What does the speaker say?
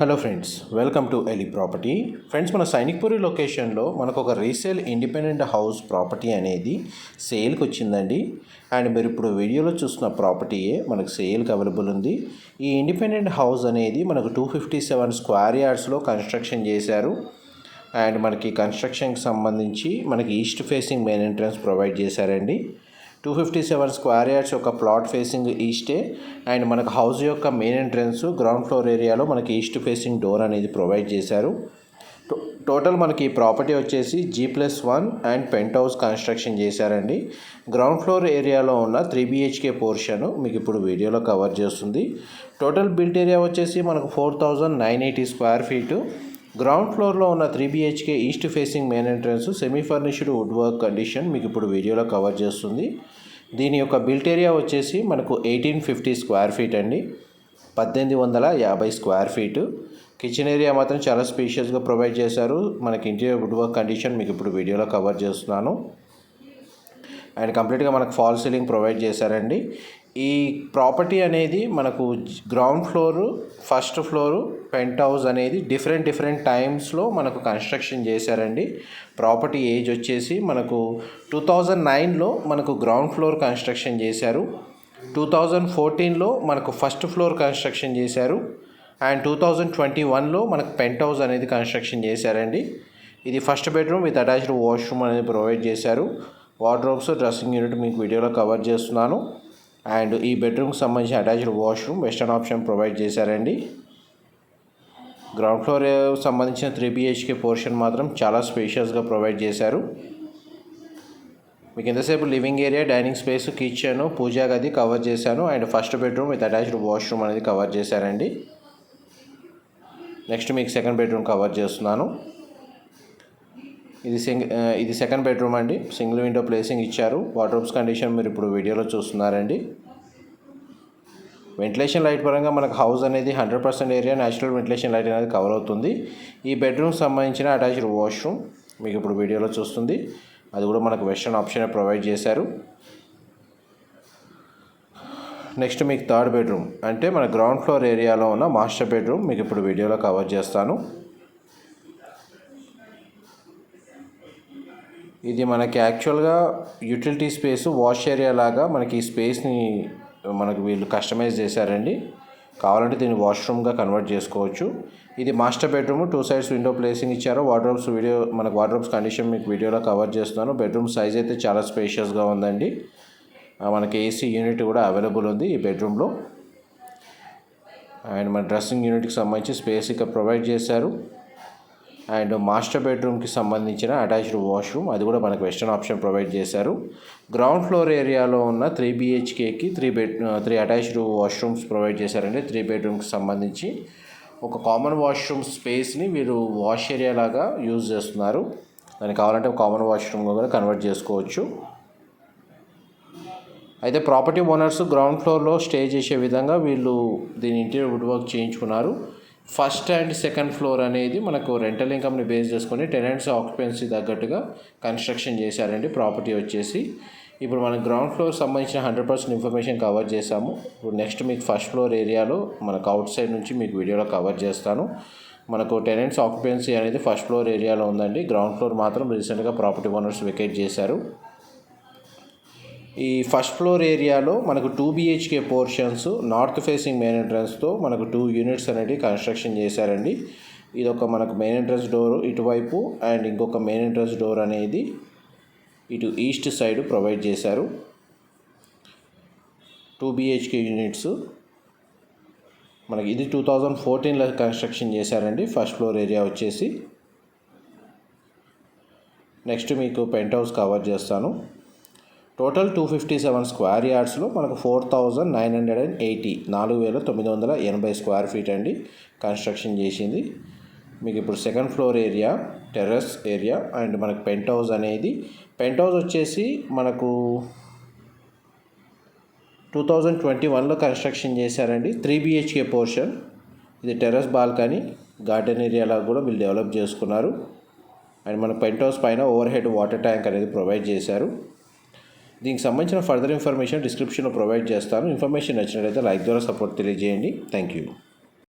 Hello friends welcome to ఎలి property friends మన సైనిక్పురి లొకేషన్లో మనకు ఒక రీసేల్ ఇండిపెండెంట్ హౌస్ ప్రాపర్టీ అనేది సేల్కి వచ్చిందండి. అండ్ మీరు ఇప్పుడు వీడియోలో చూస్తున్న ప్రాపర్టీయే మనకు సేల్కి అవైలబుల్ ఉంది. ఈ ఇండిపెండెంట్ హౌస్ అనేది మనకు టూ ఫిఫ్టీ సెవెన్ స్క్వేర్ యార్డ్స్లో కన్స్ట్రక్షన్ చేశారు. అండ్ మనకి కన్స్ట్రక్షన్కి సంబంధించి మనకి east facing main entrance provide చేశారండి. Two fifty seven square yards యొక్క ప్లాట్ ఫేసింగ్ ఈస్టే అండ్ మనకు హౌస్ యొక్క మెయిన్ ఎంట్రన్స్ గ్రౌండ్ ఫ్లోర్ ఏరియాలో మనకి ఈస్ట్ ఫేసింగ్ డోర్ అనేది ప్రొవైడ్ చేశారు. టోటల్ మనకి ఈ ప్రాపర్టీ వచ్చేసి G plus one and pent house construction చేశారండి. గ్రౌండ్ ఫ్లోర్ ఏరియాలో ఉన్న త్రీ బిహెచ్కే పోర్షన్ మీకు ఇప్పుడు వీడియోలో కవర్ చేస్తుంది. టోటల్ బిల్ట్ ఏరియా వచ్చేసి మనకు four thousand nine eighty square feet ground ఫ్లోర్లో ఉన్న three BHK east facing main entrance semi furnished wood work condition మీకు ఇప్పుడు వీడియోలో కవర్ చేస్తుంది. దీని యొక్క బిల్ట్ ఏరియా వచ్చేసి మనకు ఎయిటీన్ ఫిఫ్టీ స్క్వేర్ ఫీట్ అండి. పద్దెనిమిది వందల యాభై స్క్వేర్ ఫీటు. కిచెన్ ఏరియా మాత్రం చాలా స్పేషియస్గా ప్రొవైడ్ చేశారు. మనకి ఇంటీరియర్ వుడ్ వర్క్ కండిషన్ మీకు ఇప్పుడు వీడియోలో కవర్ చేస్తున్నాను. అండ్ కంప్లీట్గా మనకు ఫాల్ సీలింగ్ ప్రొవైడ్ చేశారండి. ఈ ప్రాపర్టీ అనేది మనకు ground floor first floor pent house అనేది డిఫరెంట్ డిఫరెంట్ టైమ్స్లో మనకు కన్స్ట్రక్షన్ చేశారండి. ప్రాపర్టీ ఏజ్ వచ్చేసి మనకు టూ థౌజండ్ నైన్లో మనకు గ్రౌండ్ ఫ్లోర్ కన్స్ట్రక్షన్ చేశారు. టూ థౌజండ్ ఫోర్టీన్లో మనకు ఫస్ట్ ఫ్లోర్ కన్స్ట్రక్షన్ చేశారు. అండ్ టూ థౌజండ్ ట్వంటీ వన్లో మనకు పెంట్ హౌస్ అనేది కన్స్ట్రక్షన్ చేశారండి. ఇది first bedroom with attached washroom అనేది ప్రొవైడ్ చేశారు. వార్డ్రోబ్స్ డ్రెస్సింగ్ యూనిట్ మీకు వీడియోలో కవర్ చేస్తున్నాను. అండ్ ఈ బెడ్రూమ్కి సంబంధించి attached washroom western option provide చేశారండి. గ్రౌండ్ ఫ్లోర్ సంబంధించిన త్రీ బిహెచ్కే పోర్షన్ మాత్రం చాలా స్పేషియస్గా ప్రొవైడ్ చేశారు. మీకు ఎంతసేపు living area dining space kitchen పూజా గది కవర్ చేశాను. And first bedroom with attached washroom అనేది కవర్ చేశారండి. నెక్స్ట్ మీకు సెకండ్ బెడ్రూమ్ కవర్ చేస్తున్నాను. ఇది సింగ్ ఇది సెకండ్ బెడ్రూమ్ అండి. సింగిల్ విండో ప్లేసింగ్ ఇచ్చారు. వాటర్ కండిషన్ మీరు ఇప్పుడు వీడియోలో చూస్తున్నారండి. వెంటిలేషన్ లైట్ పరంగా మనకు హౌస్ అనేది hundred percent area natural ventilation light అనేది కవర్ అవుతుంది. ఈ బెడ్రూమ్కి సంబంధించిన అటాచ్డ్ వాష్రూమ్ మీకు ఇప్పుడు వీడియోలో చూస్తుంది. అది కూడా మనకు వెస్ట్రన్ ఆప్షన్ ప్రొవైడ్ చేశారు. నెక్స్ట్ మీకు థర్డ్ బెడ్రూమ్. అంటే మన గ్రౌండ్ ఫ్లోర్ ఏరియాలో ఉన్న మాస్టర్ బెడ్రూమ్ మీకు ఇప్పుడు వీడియోలో కవర్ చేస్తాను. ఇది మనకి యాక్చువల్గా యూటిలిటీ స్పేస్ వాష్ ఏరియా లాగా మనకి ఈ స్పేస్ని మనకు వీళ్ళు కస్టమైజ్ చేశారండి. కావాలంటే దీన్ని వాష్రూమ్గా కన్వర్ట్ చేసుకోవచ్చు. ఇది master bedroom two sides window placing ఇచ్చారు. వార్డ్రోబ్స్ వీడియో మనకు వార్డ్రోబ్స్ కండిషన్ మీకు వీడియోలో కవర్ చేస్తున్నాను. బెడ్రూమ్ సైజ్ అయితే చాలా స్పేషియస్గా ఉందండి. మనకి ఏసీ యూనిట్ కూడా అవైలబుల్ ఉంది ఈ బెడ్రూమ్లో అండ్ మన డ్రెస్సింగ్ యూనిట్కి సంబంధించి స్పేస్ ఇక్కడ ప్రొవైడ్ చేశారు. అండ్ మాస్టర్ బెడ్రూమ్కి సంబంధించిన అటాచ్డ్ వాష్రూమ్ అది కూడా మనకు వెస్టర్న్ ఆప్షన్ ప్రొవైడ్ చేశారు. గ్రౌండ్ ఫ్లోర్ ఏరియాలో ఉన్న three బిహెచ్కేకి three bed three attached washrooms provide చేశారండి. త్రీ బెడ్రూమ్కి సంబంధించి ఒక కామన్ వాష్రూమ్ స్పేస్ని వీరు వాష్ ఏరియా లాగా యూజ్ చేస్తున్నారు. దానికి కావాలంటే కామన్ వాష్రూమ్గా కూడా కన్వర్ట్ చేసుకోవచ్చు. అయితే ప్రాపర్టీ ఓనర్స్ గ్రౌండ్ ఫ్లోర్లో స్టే చేసే విధంగా వీళ్ళు దీని ఇంటీరియర్ వుడ్ వర్క్ చేయించుకున్నారు. ఫస్ట్ అండ్ సెకండ్ ఫ్లోర్ అనేది మనకు రెంటల్ ఇన్కమ్ని బేస్ చేసుకొని టెనెంట్స్ ఆక్యుపెన్సీ తగ్గట్టుగా కన్స్ట్రక్షన్ చేశారండి. ప్రాపర్టీ వచ్చేసి ఇప్పుడు మనం గ్రౌండ్ ఫ్లోర్ సంబంధించిన హండ్రెడ్ పర్సెంట్ ఇన్ఫర్మేషన్ కవర్ చేసాము ఇప్పుడు నెక్స్ట్ మీకు ఫస్ట్ ఫ్లోర్ ఏరియాలో మనకు అవుట్ సైడ్ నుంచి మీకు వీడియోలో కవర్ చేస్తాను. మనకు టెనెంట్స్ ఆక్యుపెన్సీ అనేది ఫస్ట్ ఫ్లోర్ ఏరియాలో ఉందండి. గ్రౌండ్ ఫ్లోర్ మాత్రం రీసెంట్గా ప్రాపర్టీ ఓనర్స్ వెకేట్ చేశారు. ఈ ఫస్ట్ ఫ్లోర్ ఏరియాలో మనకు two BHK portions north facing main ఎంట్రన్స్తో మనకు టూ యూనిట్స్ అనేవి కన్స్ట్రక్షన్ చేశారండి. ఇది ఒక మనకు మెయిన్ ఎంట్రన్స్ డోర్ ఇటువైపు అండ్ ఇంకొక మెయిన్ ఎంట్రన్స్ డోర్ అనేది ఇటు ఈస్ట్ సైడ్ ప్రొవైడ్ చేశారు. టూ బిహెచ్కే యూనిట్స్ మనకి ఇది టూ థౌజండ్ ఫోర్టీన్లో కన్స్ట్రక్షన్ చేశారండి. ఫస్ట్ ఫ్లోర్ ఏరియా వచ్చేసి. నెక్స్ట్ మీకు పెంట్ హౌస్ కవర్ చేస్తాను. Total two fifty seven square యార్డ్స్లో మనకు four thousand nine hundred and eighty నాలుగు వేల తొమ్మిది వందల ఎనభై స్క్వేర్ ఫీట్ అండి కన్స్ట్రక్షన్ చేసింది. మీకు ఇప్పుడు second floor area terrace area and మనకు పెంట్ హౌస్ అనేది. పెంట్ హౌస్ వచ్చేసి మనకు టూ థౌజండ్ ట్వంటీ వన్లో కన్స్ట్రక్షన్ చేశారండి. Three BHK portion. ఇది టెర్రస్ బాల్కనీ గార్డెన్ ఏరియాలో కూడా వీళ్ళు డెవలప్ చేసుకున్నారు. అండ్ మన పెంట్ హౌస్ పైన ఓవర్ హెడ్ వాటర్ ట్యాంక్ అనేది ప్రొవైడ్ చేశారు. దీనికి సంబంధించిన ఫర్దర్ ఇన్ఫర్మేషన్ డిస్క్రిప్షన్లో ప్రొవైడ్ చేస్తాను. ఇన్ఫర్మేషన్ నచ్చినట్లయితే లైక్ ద్వారా సపోర్ట్ తెలియజేయండి. Thank you